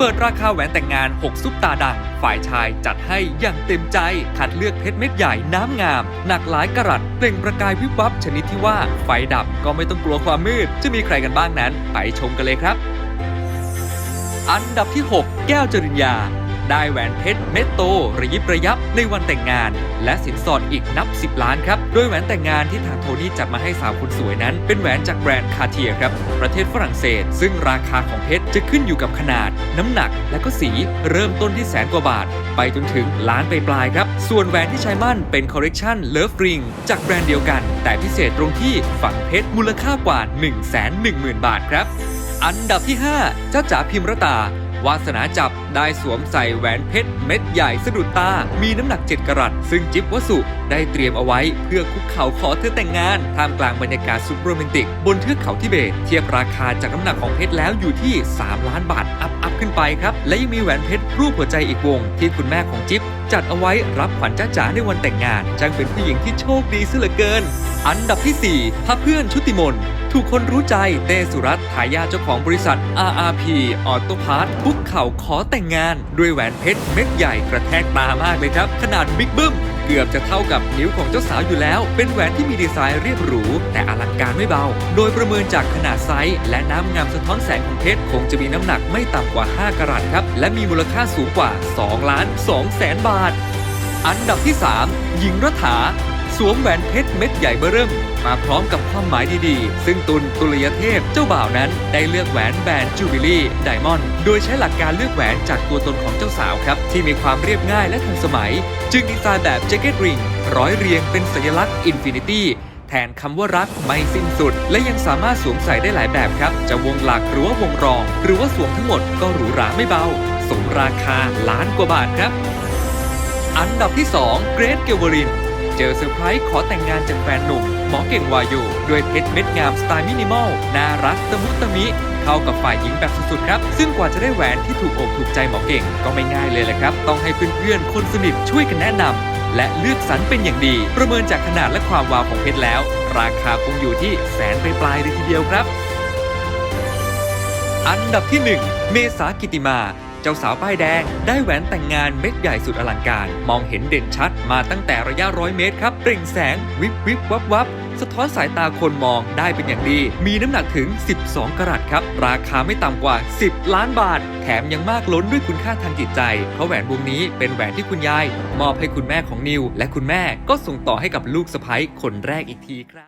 เปิดราคาแหวนแต่งงาน 6 ซุปตาดัง ฝ่ายชายจัดให้อย่างเต็มใจ คัดเลือกเพชรเม็ดใหญ่น้ำงาม หนักหลายกะรัตเปล่งประกายวิบวับชนิดที่ว่าไฟดับก็ไม่ต้องกลัวความมืด จะมีใครกันบ้างนั้น ไปชมกันเลยครับ อันดับที่ 6 แก้วจริญญา ได้แหวนเพชรเม็ดโตระยิบระยับในวันแต่งงาน และสินสอดอีกนับ 10 ล้านครับ โดยแหวนแต่งงานที่ทางโทนี่จัดมาให้สาวคนสวยนั้น เป็นแหวนจากแบรนด์คาเทียครับ ประเทศฝรั่งเศส ซึ่งราคาของเพชรจะขึ้นอยู่กับขนาด น้ำหนัก และก็สีเริ่มต้นที่แสนกว่าบาท ไปจนถึงล้านไปปลายครับ ส่วนแหวนที่ใช้มั่นเป็นคอลเลกชันเลิฟริงจากแบรนด์เดียวกัน แต่พิเศษตรงที่ฝังเพชรมูลค่ากว่า 1 1 0 0 0 0 บาทครับ อันดับที่ 5 เจ้าจ๋าพิมรตา วาสนาจับได้สวมใส่แหวนเพชรเม็ดใหญ่สะดุดตา มีน้ำหนัก 7กรัต ซึ่งจิ๊บวสุได้เตรียมเอาไว้เพื่อคุกเข่าขอเธอแต่งงาน ท่ามกลางบรรยากาศสุดโรแมนติก บนเทือกเขาทิเบต เทียบราคาจากน้ำหนักของเพชรแล้วอยู่ที่ 3 ล้านบาทอัพอัพขึ้นไปครับ และยังมีแหวนเพชรรูปหัวใจอีกวง ที่คุณแม่ของจิ๊บจัดเอาไว้รับขวัญจ้าจ๋าในวันแต่งงานจังเป็นผู้หญิงที่โชคดีซะเหลือเกิน อันดับที่ 4พระเพื่อนชุติมน ถูกคนรู้ใจเต้สุรัตน์ทายาทเจ้าของบริษัท RRP Auto Parts คุกเข่าขอแต่งงาน ด้วยแหวนเพชรเม็ดใหญ่กระแทกตามากเลยครับ ขนาดบิ๊กบึ้มเกือบจะเท่ากับนิ้วของเจ้าสาวอยู่แล้ว เป็นแหวนที่มีดีไซน์เรียบหรู แต่อลังการไม่เบา โดยประเมินจากขนาดไซส์ และน้ำงามสะท้อนแสงของเพชร คงจะมีน้ำหนักไม่ต่ำกว่า 5กรัตครับ และมีมูลค่าสูงกว่า2ล้าน2แสนบาท อันดับที่ 3 หญิงรัฐา สวมแหวนเพชรเม็ดใหญ่เบ้อเริ่ม มาพร้อมกับความหมายดีๆ ซึ่งตุลตุลยเทพเจ้าบ่าวนั้น ได้เลือกแหวนแบรนด์จูบิลี่ไดมอนด์โดยใช้หลักการเลือกแหวนจากตัวตนของเจ้าสาวครับ ที่มีความเรียบง่ายและทันสมัย จึงดีไซน์แบบแจ็คเก็ตริงร้อยเรียงเป็นสัญลักษณ์อินฟินิตี้แทนคำว่ารักไม่สิ้นสุด และยังสามารถสวมใส่ได้หลายแบบครับ จะวงหลักหรือว่าวงรอง หรือว่าสวมทั้งหมดก็หรูหราไม่เบาสมราคาล้านกว่าบาทครับ อันดับที่ 2 เกรทเกวอริน เจอเซอร์ไพรส์ขอแต่งงานจากแฟนหนุ่ม หมอเก่งวายุด้วยเพชรเม็ดงามสไตล์มินิมอล น่ารักตะมุตะมิ เข้ากับฝ่ายหญิงแบบสุดๆครับ ซึ่งกว่าจะได้แหวนที่ถูกอกถูกใจหมอเก่งก็ไม่ง่ายเลยแหละครับ ต้องให้เพื่อนๆคนสนิทช่วยกันแนะนำและเลือกสรรเป็นอย่างดี ประเมินจากขนาดและความวาวของเพชรแล้ว ราคาคงอยู่ที่แสนปลายๆเลยทีเดียวครับ อันดับที่ 1 เมษากิติมา เจ้าสาวป้ายแดง ได้แหวนแต่งงานเม็ดใหญ่สุดอลังการ มองเห็นเด่นชัดมาตั้งแต่ระยะร้อยเมตรครับเปล่งแสงวิบวิบวับวับสะท้อนสายตาคนมองได้เป็นอย่างดี มีน้ำหนักถึง 12 กรัตครับ ราคาไม่ต่ำกว่า 10 ล้านบาท แถมยังมากล้นด้วยคุณค่าทางจิตใจ เพราะแหวนวงนี้เป็นแหวนที่คุณยาย มอบให้คุณแม่ของนิว และคุณแม่ก็ส่งต่อให้กับลูกสะใภ้คนแรกอีกทีครับ